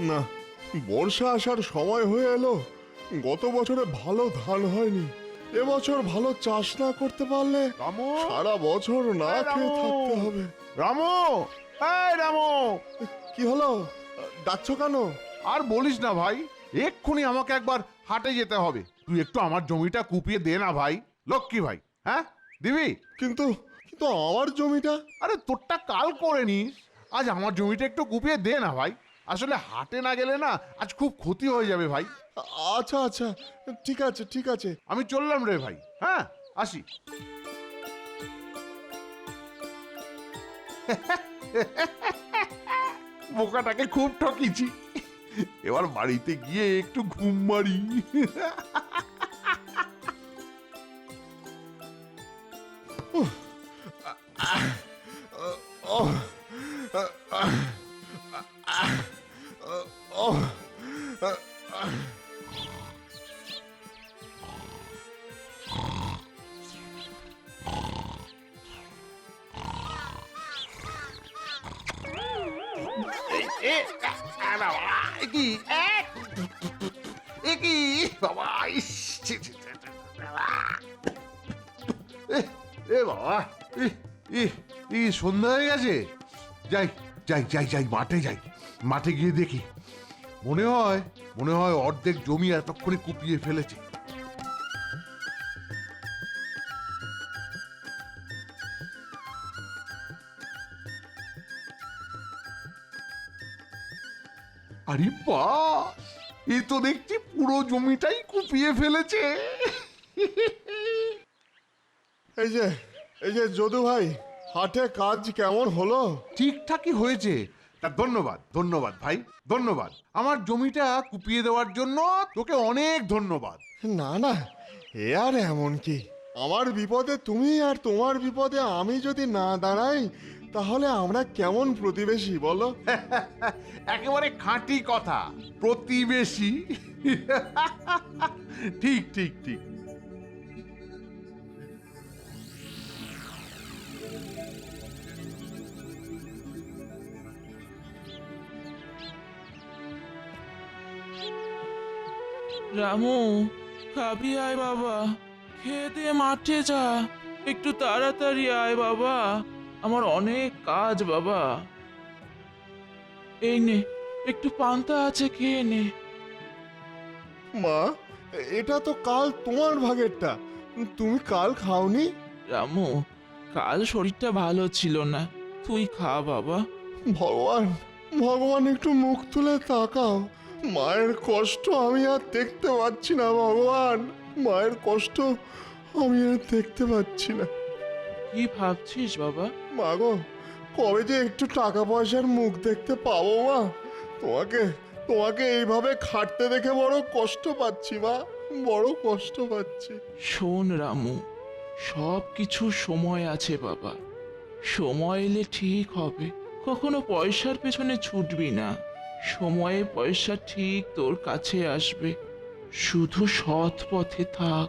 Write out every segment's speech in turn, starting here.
না বর্ষা আসার সময় হয়ে এলো। গত বছরে ভালো ধান হয়নি। এবছর ভালো চাষ না করতে পারলে রামু! সারা বছর না এই খেয়ে রামু! থাকতে হবে। রামু! এই রামু! কি হলো? ডাকছ কেন? আর বলিস না ভাই এক্ষুনি আমাকে একবার হাটে যেতে হবে। তুই একটু আমার জমিটা কুপিয়ে দে না ভাই লক্ষ্মী ভাই হ্যাঁ? দিবি? কিন্তু কিন্তু আমার জমিটা? আরে তোরটা কাল করে নিস। আজ আমার জমিটা একটু কুপিয়ে দে না ভাই। আসলে হাটে না গেলে না আজ খুব ক্ষতি হয়ে যাবে ভাই। আচ্ছা আচ্ছা ঠিক আছে ঠিক আছে। আমি চললাম রে ভাই হ্যাঁ আসি। বোকাটাকে খুব ঠকিছি। এবার বাড়িতে গিয়ে একটু ঘুম মারি। এ, বাবা ই, সন্ধ্যা হয়ে গেছে। যাই যাই যাই যাই মাঠে যাই মাঠে গিয়ে দেখি। মনে হয় মনে হয় অর্ধেক জমি এতক্ষণে কুপিয়ে ফেলেছে। আরে বাস এ তো দেখছি পুরো জমিটাই কুপিয়ে ফেলেছে। এই যে এই যে যদু ভাই হাটে কাজ কেমন হলো? ঠিকঠাকই হয়েছে। তা ধন্যবাদ ধন্যবাদ ভাই ধন্যবাদ। আমার জমিটা কুপিয়ে দেওয়ার জন্য তোকে অনেক ধন্যবাদ। না না এ আর এমন কি? আমার বিপদে তুমি আর তোমার বিপদে আমি যদি না দাঁড়াই তাহলে আমরা কেমন প্রতিবেশী বলো? একেবারে খাঁটি কথা প্রতিবেশী। ঠিক ঠিক ঠিক। রামু খাবি আয় বাবা। খেয়ে দিয়ে মাঠে যা। একটু তাড়াতাড়ি আয় বাবা। আমার অনেক কাজ বাবা। এই নে একটু পান্তা আছে খেয়ে নে। মা এটা তো কাল তোমার ভাগেরটা। তুমি কাল খাওনি? রামু কাল শরীরটা ভালো ছিল না। তুই খা বাবা। ভগবান ভগবান একটু মুখ তুলে তাকাও। মায়ের কষ্ট আমি আর দেখতে পাচ্ছি না ভগবান। মায়ের কষ্ট আমি আর দেখতে পাচ্ছি না। কি ভাবছিস বাবা? মা গো কবে যে একটু টাকা পয়সার মুখ দেখতে পাবো মা? তোমাকে তোমাকে এইভাবে খাটতে দেখে বড় কষ্ট পাচ্ছি মা বড় কষ্ট পাচ্ছি। শোন রামু সব কিছু সময় আছে বাবা। সময় এলে ঠিক হবে কখনো পয়সার পেছনে ছুটবি না। সময়ে পয়সা ঠিক তোর কাছে আসবে। শুধু সৎ পথে থাক।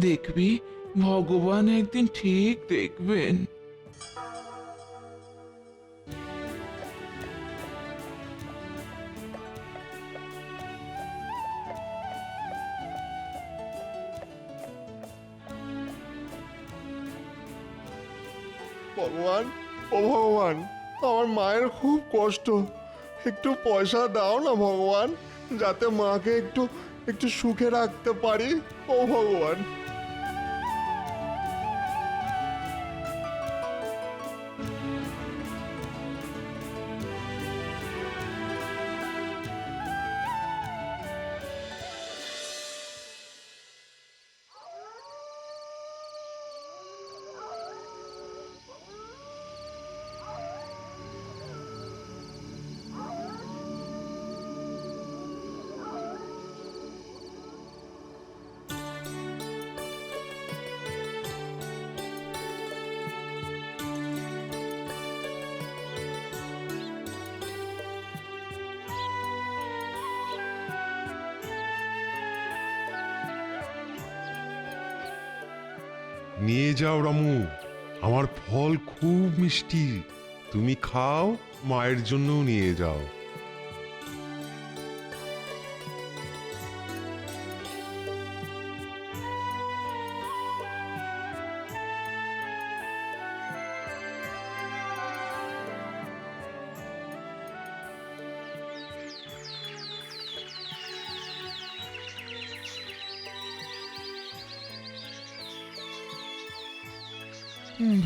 দেখবি, ভগবান একদিন ঠিক দেখবেন। ভগবান, ও ভগবান, আমার মায়ের খুব কষ্ট। একটু পয়সা দাও না ভগবান যাতে মাকে একটু একটু সুখে রাখতে পারি। ও ভগবান। নিয়ে যাও রামু। আমার ফল খুব মিষ্টি। তুমি খাও মায়ের জন্যও নিয়ে যাও।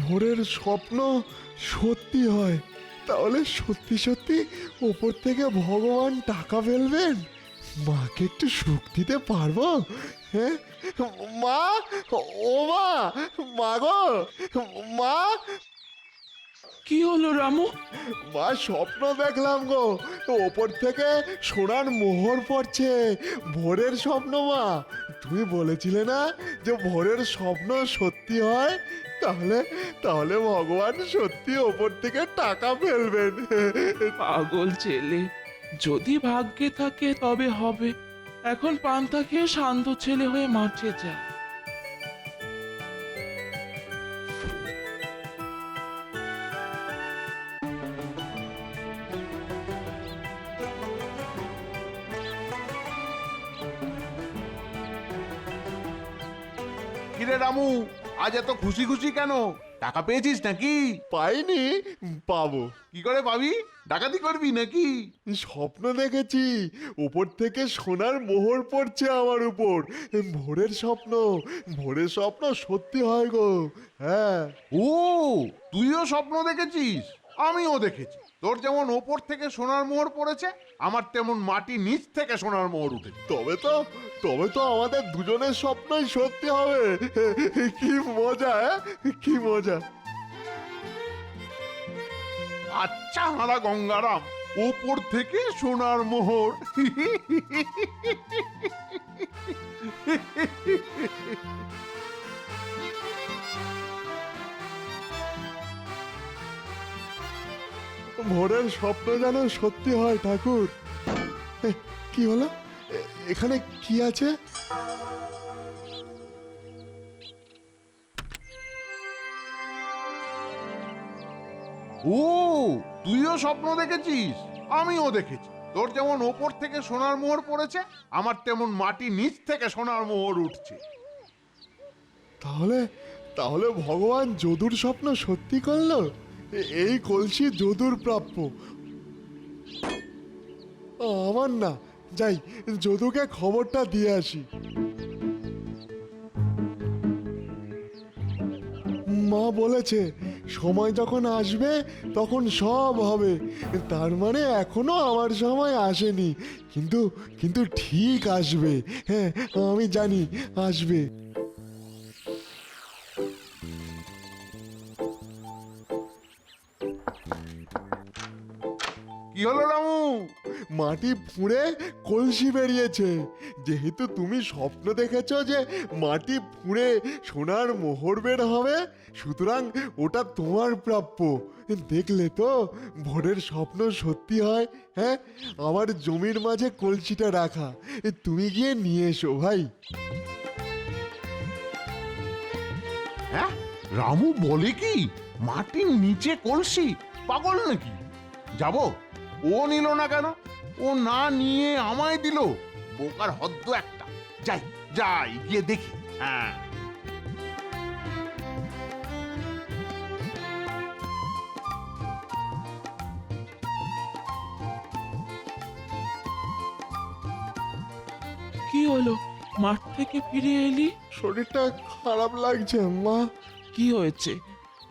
ভোরের স্বপ্ন সত্যি হয়। তাহলে সত্যি সত্যি ওপর থেকে ভগবান টাকা ফেলবেন? মাকে একটু সুখ দিতে পারব? হ্যাঁ? মা? ও মা? মা গো? মা? কি হলো রামু? মা স্বপ্ন দেখলাম গো। ওপর থেকে সোনার মোহর পড়ছে। ভোরের স্বপ্ন মা। তুমি বলেছিলে না যে ভোরের স্বপ্ন সত্যি হয়? তাহলে তাহলে ভগবান সত্যি ওপর থেকে টাকা ফেলবেন। পাগল ছেলে। যদি ভাগ্যে থাকে তবে হবে। এখন পান্তা খেয়ে শান্ত ছেলে হয়ে মাঠে যা। আজ এত খুশি খুশি কেন? টাকা পেয়েছিস নাকি? পাইনি পাবো। কি করে পাবি? ডাকাতি করবি নাকি? স্বপ্ন দেখেছি উপর থেকে সোনার মোহর পড়ছে আমার উপর। ভোরের স্বপ্ন ভোরের স্বপ্ন সত্যি হয় গো হ্যাঁ। ও তুইও স্বপ্ন দেখেছিস? আমিও দেখেছি। তোর যেমন ওপর থেকে সোনার মোহর পড়েছে আমার তেমন মাটি নিচ থেকে সোনার মোহর উঠে তবে তো তবে তো আমাদের দুজনের স্বপ্নই সত্যি হবে। কি মজা হ্যাঁ? কি মজা। আচ্ছা হারা গঙ্গারাম ওপর থেকে সোনার মোহর। ভোরের স্বপ্ন যেন সত্যি হয় ঠাকুর। কি হলো? এখানে কি আছে? ও তুইও স্বপ্ন দেখেছিস? আমিও দেখেছি। তোর যেমন ওপর থেকে সোনার মোহর পড়েছে আমার তেমন মাটি নিচ থেকে সোনার মোহর উঠছে। তাহলে তাহলে ভগবান যদুর স্বপ্ন সত্যি করল? এই কলসি যদুর প্রাপ্য। আমার না। যাই, যদুকে খবরটা দিয়ে আসি। মা বলেছে, সময় যখন আসবে, তখন সব হবে। তার মানে এখনও আমার সময় আসেনি। কিন্তু কিন্তু ঠিক আসবে। হ্যাঁ আমি জানি, আসবে। কি হলো রামু, মাটি ফুঁড়ে কলসি বেরিয়েছে। যেহেতু তুমি স্বপ্ন দেখেছ যে মাটি ফুঁড়ে সোনার মোহর বের হবে, সুতরাং ওটা তোমার প্রাপ্য। দেখলে তো ভোরের স্বপ্ন সত্যি হয় হ্যাঁ? আমার জমির মাঝে কলসিটা রাখা, তুমি গিয়ে নিয়ে এসো ভাই। হ্যাঁ? রামু বলে কি? মাটির নিচে কলসি? পাগল নাকি? যাব? ও নিল না কেন? ও না নিয়ে আমায় দিল। বোকার হদ্দ একটা। যাই যাই গিয়ে দেখি। হ্যাঁ। কি হলো? মাঠ থেকে ফিরে এলি? শরীরটা খারাপ লাগছে মা। কি হয়েছে?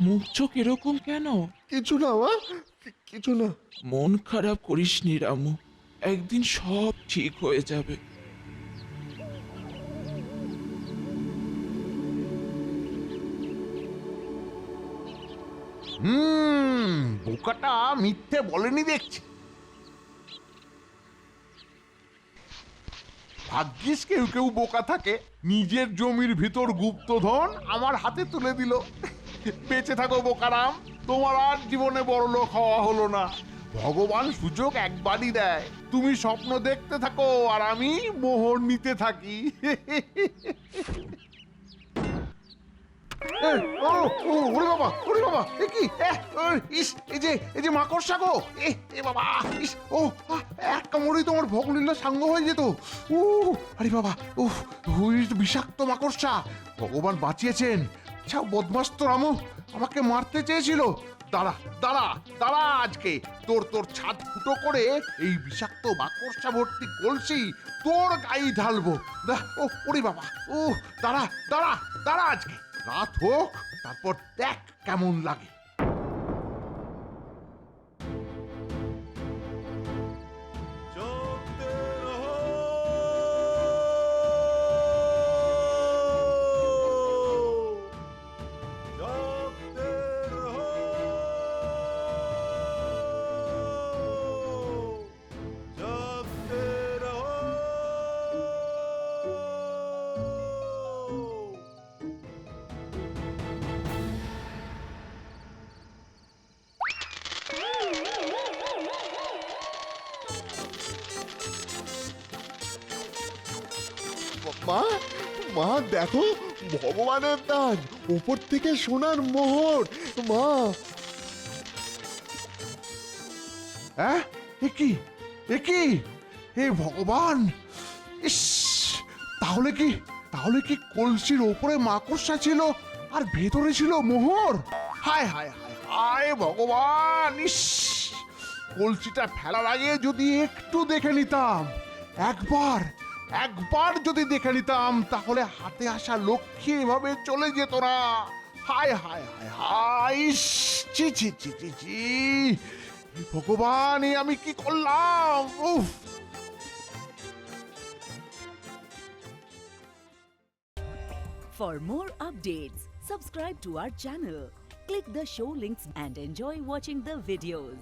মুখ চোখ এরকম কেন? কিছু না মা। কিছু না। মন খারাপ করিস নি রামু একদিন সব ঠিক হয়ে যাবে। হুম বোকাটা মিথ্যে বলেনি দেখছি। ভাগ্যিস কেউ কেউ বোকা থাকে নিজের জমির ভিতর গুপ্তধন আমার হাতে তুলে দিল। বেঁচে থাকো বোকারাম। তোমার আর জীবনে বড় লোক হওয়া হলো না। ভগবান সুযোগ একবারই দেয়। তুমি স্বপ্ন দেখতে থাকো আর আমি মোহর নিতে থাকি। বাবা বাবা ইস, এই যে এই যে মাকড়সা গো। এ বাবা, ইস এক তোমার সাঙ্গ হয়ে যেত। আরে বাবা বিষাক্ত মাকড়সা। ভগবান বাঁচিয়েছেন। আচ্ছা বদমাস তো রামু, আমাকে মারতে চেয়েছিল। দাঁড়া দাঁড়া দাঁড়া আজকে। তোর তোর ছাদ ফুটো করে এই বিষাক্ত মাকড়সা ভর্তি কলসি তোর গায়ে ঢালবো। ও, ওরে বাবা, ও, দাঁড়া দাঁড়া দাঁড়া আজকে। রাত হোক, তারপর দেখ কেমন লাগে। মা মা, দেখো, ভগবানের দান উপর থেকে সোনার মোহর, মা। হ্যাঁ? এ কি? এ কি? হে ভগবান! ইস! তাহলে কি তাহলে কি কলসির ওপরে মাকড়সা ছিল আর ভেতরে ছিল মোহর? হায় হায় হায় হায় ভগবান! ইস! কলসিটা ফেলার আগে যদি একটু দেখে নিতাম। একবার একবার যদি দেখে নিতাম, তাহলে হাতে আসা লক্ষ্মী এভাবে চলে যেত না। হাই হাই হাই হাই চি চি চি চি চি ভগবান আমি কি করলাম? উফ। For more updates subscribe to our channel click the show links and enjoy watching the videos